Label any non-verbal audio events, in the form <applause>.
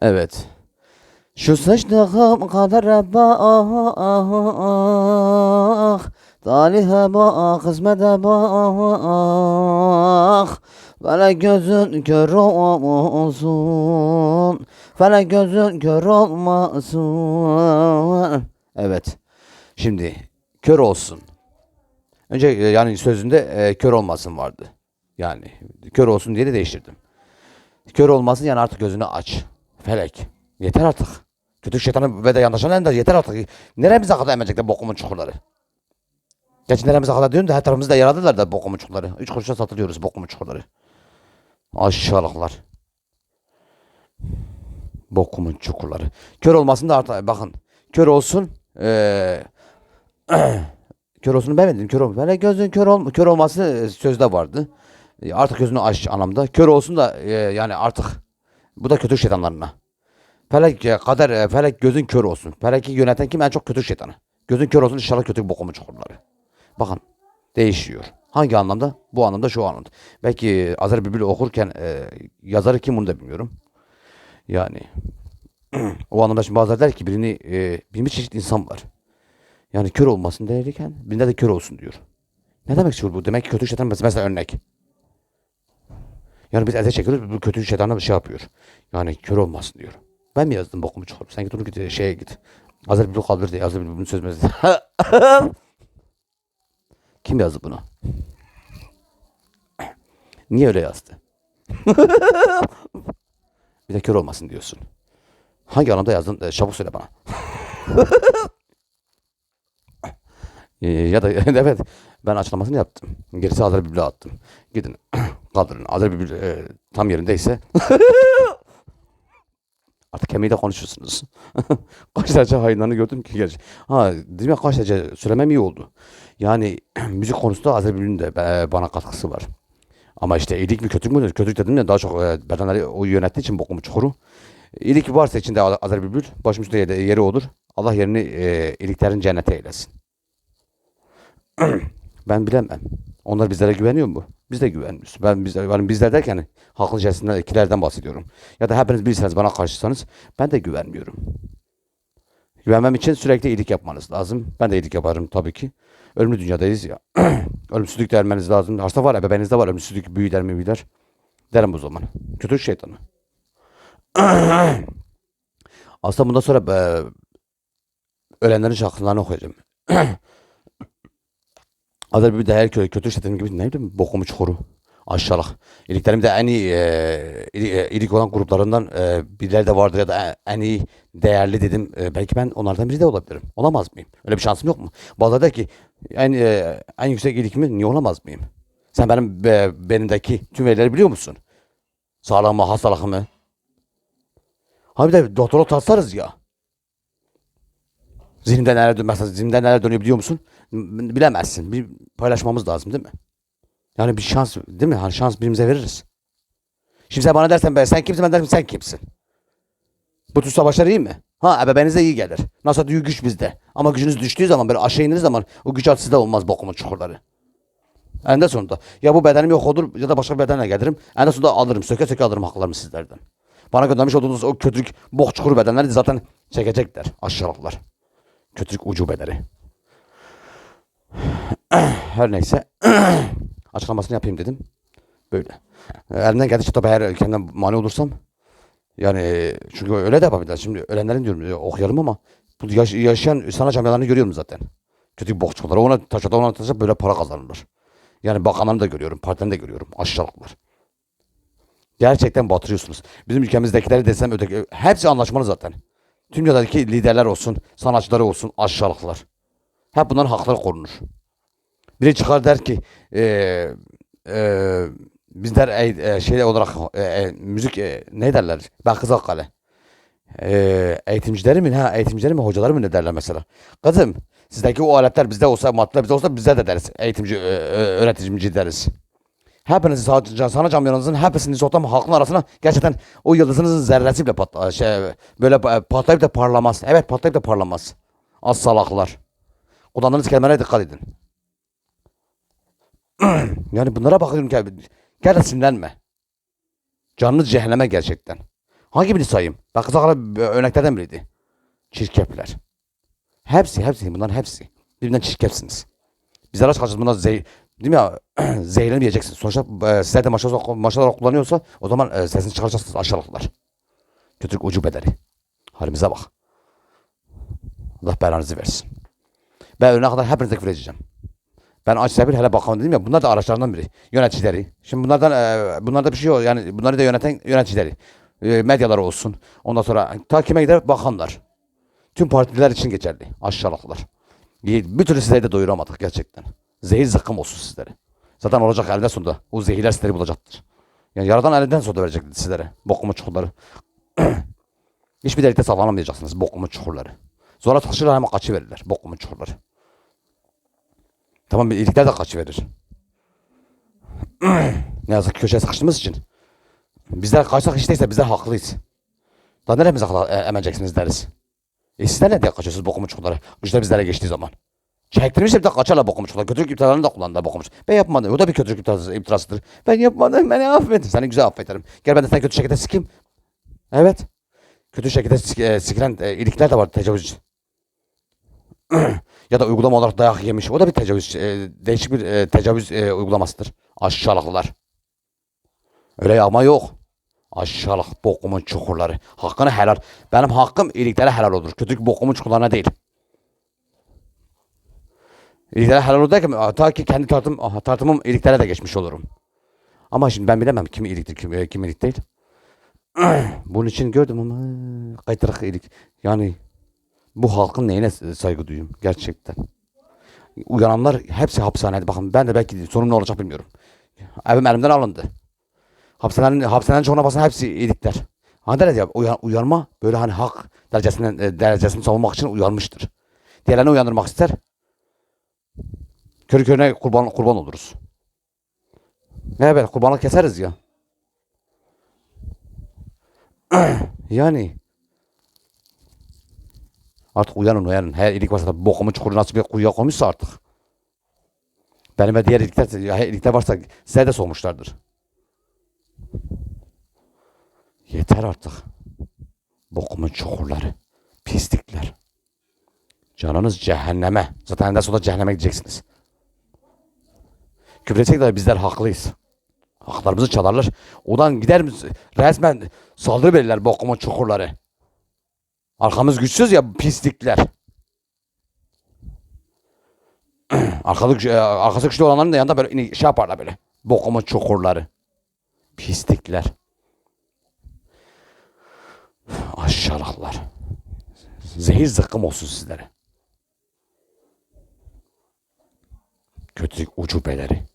Evet. Şu sıçtığım kadere bak Talihe bak, kısmete bak Felek gözün kör olmasın Felek gözün kör olmasın Evet. Şimdi kör olsun. Önce yani sözünde e, kör olmasın vardı. Yani kör olsun diye de değiştirdim. Kör olmasın yani artık gözünü aç. Felek. Yeter artık. Kötü şeytanı ve de yandaşan da yeter artık. Neremize kadar emecekler bokumun çukurları. Gerçi neremize kadar diyorum da her tarafımızda yaradılar da bokumun çukurları. Üç kuruşa satılıyoruz bokumun çukurları. Aşağılıklar. Bokumun çukurları. Kör olmasın da artık bakın. Kör olsun. Eee <clears throat> kör olsun ben dedim. Kör olmasın. Böyle gözün kör, ol, kör olması sözde vardı. Artık gözünü aç anlamda. Kör olsun da e, yani artık bu da kötü şeytanlarına. Felek e, kader e, felek gözün kör olsun. Feleki yöneten kim en çok kötü şeytanı. Gözün kör olsun inşallah kötü bokumu çukurları. Bakın değişiyor. Hangi anlamda? Bu anlamda şu anlamda. Belki Azar Bülbül okurken e, yazarı kim bunu da bilmiyorum. Yani <clears throat> o anlamda şimdi bazıları der ki birini e, bir çeşit insan var. Yani kör olmasın derken birinde de kör olsun diyor. Ne demek istiyor bu? Demek ki kötü şeytan mes- mesela örnek. Yani biz ete çekiyoruz bu kötü şeytana bir şey yapıyor. Yani kör olmasın diyor. Ben mi yazdım bokumu çıkar? Sen git onu git şeye git. Hazır bir kaldır diye hazır bir bunu sözmez. <laughs> Kim yazdı bunu? Niye öyle yazdı? <laughs> bir de kör olmasın diyorsun. Hangi anlamda yazdın? Ee, çabuk söyle bana. Ee, <laughs> ya da evet ben açıklamasını yaptım. Gerisi Azra Bibli attım. Gidin kaldırın. Azra Bibli e, tam yerindeyse <laughs> artık kemiği de konuşursunuz. <laughs> kaç derece hayırlarını gördüm ki gerçi. Ha dedim ya kaç derece söylemem iyi oldu. Yani <clears throat> müzik konusunda Bibli'nin de e, bana katkısı var. Ama işte iyilik mi kötülük mü? Kötülük dedim ya daha çok e, bedenleri o yönettiği için bokumu çukuru. İyilik varsa içinde Azar Bülbül başım üstünde yeri, yeri olur. Allah yerini e, iyiliklerin cennete eylesin. <clears throat> ben bilemem. Onlar bizlere güveniyor mu? Biz de güvenmiyoruz. Ben bizler, yani bizler derken haklı cinsinden ikilerden bahsediyorum. Ya da hepiniz bilirseniz bana karşısanız ben de güvenmiyorum. Güvenmem için sürekli iyilik yapmanız lazım. Ben de iyilik yaparım tabii ki. Ölümlü dünyadayız ya. <clears throat> Ölümsüzlük dermeniz lazım. Hasta var ebeveynizde var ölümsüzlük büyü der mi büyüler. Derim o zaman. Kötü şeytanı. <clears throat> Aslında bundan sonra e, ölenlerin şarkılarını okuyacağım. <clears throat> Adı bir değer köy kötü şeytan gibi ne bileyim bokumu çukuru. Aşağılık. İliklerimde en iyi e, ili- e, ilik olan gruplarından e, birileri de vardır ya da en iyi değerli dedim. E, belki ben onlardan biri de olabilirim. Olamaz mıyım? Öyle bir şansım yok mu? Bazıları der ki en, e, en yüksek ilik mi? Niye olamaz mıyım? Sen benim e, benimdeki tüm verileri biliyor musun? Sağlığımı, hastalığımı. Ha bir de doktora tasarız ya. Zihnimde neler dönüyor, mesela zihnimde neler dönüyor biliyor musun? Bilemezsin. Bir paylaşmamız lazım değil mi? Yani bir şans değil mi? Hani şans birbirimize veririz. Şimdi sen bana dersen be sen kimsin ben derim sen kimsin? Bu tür savaşlar iyi mi? Ha ebeveyninize iyi gelir. Nasıl diyor güç bizde. Ama gücünüz düştüğü zaman böyle aşağı indiğiniz zaman o güç sizde olmaz bokumun çukurları. Eninde sonunda ya bu bedenim yok olur ya da başka bir bedenle gelirim. Eninde sonunda alırım söke söke alırım haklarımı sizlerden. Bana göndermiş olduğunuz o kötülük bok çukuru bedenleri de zaten çekecekler aşağılıklar. Kötülük ucubeleri. Her neyse. Açıklamasını yapayım dedim. Böyle. Elimden geldiğince tabii eğer kendime mani olursam yani çünkü öyle de yapabilirler. Şimdi ölenlerin diyorum okuyalım ama bu yaş- yaşayan sana camialarını görüyorum zaten. Kötü bokçuları ona taşıda ona taşıda böyle para kazanırlar. Yani bakanlarını da görüyorum, partilerini de görüyorum. Aşağılıklar. Gerçekten batırıyorsunuz. Bizim ülkemizdekileri desem öteki hepsi anlaşmalı zaten. Tüm dünyadaki liderler olsun, sanatçıları olsun aşağılıklar. Hep bunların hakları korunur. Biri çıkar der ki eee eee biz der e, e, olarak e, e, müzik e, ne derler? Ben Kızıkkale. E, eğitimcileri mi? Ha, eğitimcileri mi? Hocaları mı ne derler mesela? Kızım sizdeki o aletler bizde olsa, maddeler bizde olsa bizde de deriz. Eğitimci, e, e, öğretimci deriz. Hepinizi sana, camianızın hepsini sotan halkın arasına gerçekten o yıldızınızın zerresiyle patla, şey, böyle pa- patlayıp da parlamaz. Evet patlayıp da parlamaz. Az salaklar. Kullandığınız kelimelere dikkat edin. <clears throat> yani bunlara bakıyorum ki gel sinirlenme. Canınız cehenneme gerçekten. Hangi birini sayayım? Bak kızaklar örneklerden biriydi. Çirkefler. Hepsi, hepsi, bunların hepsi. Birbirinden çirkefsiniz. Bizler aç kalacağız bunlar zey... Değil mi ya? <clears throat> Zehirlenmeyeceksiniz. Sonuçta e, sizler de maşallah, maşallah kullanıyorsa o zaman e, sesini çıkaracaksınız aşağılıklar. Kötülük ucu bedeli. Halimize bak. Allah belanızı versin. Ben ölene kadar hepinize küfür edeceğim. Ben aç bir hele bakalım dedim ya bunlar da araçlarından biri. Yöneticileri. Şimdi bunlardan e, bunlarda bir şey yok. Yani bunları da yöneten yöneticileri. E, medyalar olsun. Ondan sonra ta kime gider bakanlar. Tüm partiler için geçerli. Aşağılıklar. Bir türlü sizleri de doyuramadık gerçekten. Zehir zıkkım olsun sizlere. Zaten olacak elden sonunda. O zehirler sizleri bulacaktır. Yani yaradan elinden sonunda verecek sizlere. Bokumu çukurları. <clears throat> Hiçbir delikte sağlanamayacaksınız. Bokumu çukurları. Sonra taşırlar hemen kaçı verirler. Bokumu çukurları. Tamam iyilikler de kaçı verir. <clears throat> ne yazık ki köşeye sıkıştığımız için. Bizler kaçsak işteyse bizler haklıyız. Daha neremize kadar e, emeceksiniz deriz. E sizler ne diye kaçıyorsunuz bokumu çukurları? Güçler bizlere geçtiği zaman. Çektirmiş bir de kaçarlar bokumu çukurları. Kötülük iptallarını da kullandılar bokumu Ben yapmadım. O da bir kötülük iptalası- iptalasıdır. Ben yapmadım. Beni affet. Seni güzel affederim. Gel ben de seni kötü şekilde sikeyim. Evet. Kötü şekilde sik, e, sikilen e, iyilikler de var tecavüz. <clears throat> ya da uygulama olarak dayak yemiş. O da bir tecavüz, e, değişik bir e, tecavüz e, uygulamasıdır. Aşağılıklar. Öyle yağma yok. Aşağılık bokumun çukurları. Hakkını helal. Benim hakkım iyiliklere helal olur. Kötülük bokumun çukurlarına değil. İyiliklere helal olur derken ta ki kendi tartım, aha, tartımım iyiliklere de geçmiş olurum. Ama şimdi ben bilemem kim iyiliktir, kim, e, kim iyilik değil. <clears throat> Bunun için gördüm ama kaytırak iyilik. Yani bu halkın neyine saygı duyuyorum gerçekten. Uyananlar hepsi hapishanede. Bakın ben de belki sonum ne olacak bilmiyorum. Evim elimden alındı. Hapishanenin, hapishanenin çoğuna basan hepsi iyilikler. Hani derler ya uyan, uyanma böyle hani hak derecesinden, e, derecesini savunmak için uyanmıştır. Diğerlerini uyandırmak ister. Körü körüne kurban, kurban oluruz. Böyle kurbanlık keseriz ya. <clears throat> Yani Artık uyanın uyanın. Her iyilik varsa da bokumu çukuru nasıl bir kuyuya koymuşsa artık. Benim ve diğer iyilikler, ya iyilikler varsa size de soğumuşlardır. Yeter artık. Bokumun çukurları. Pislikler. Canınız cehenneme. Zaten en sonra cehenneme gideceksiniz. Küfredecekler bizler haklıyız. Haklarımızı çalarlar. Odan gider resmen saldırı verirler bokumun çukurları. Arkamız güçsüz ya pislikler. <clears throat> Arkası, e, arkası güçlü olanların da yanında böyle şey yaparlar böyle. Bokumun çukurları. Pislikler. Aşağılıklar. Zehir zıkkım olsun sizlere. Kötülük ucubeleri.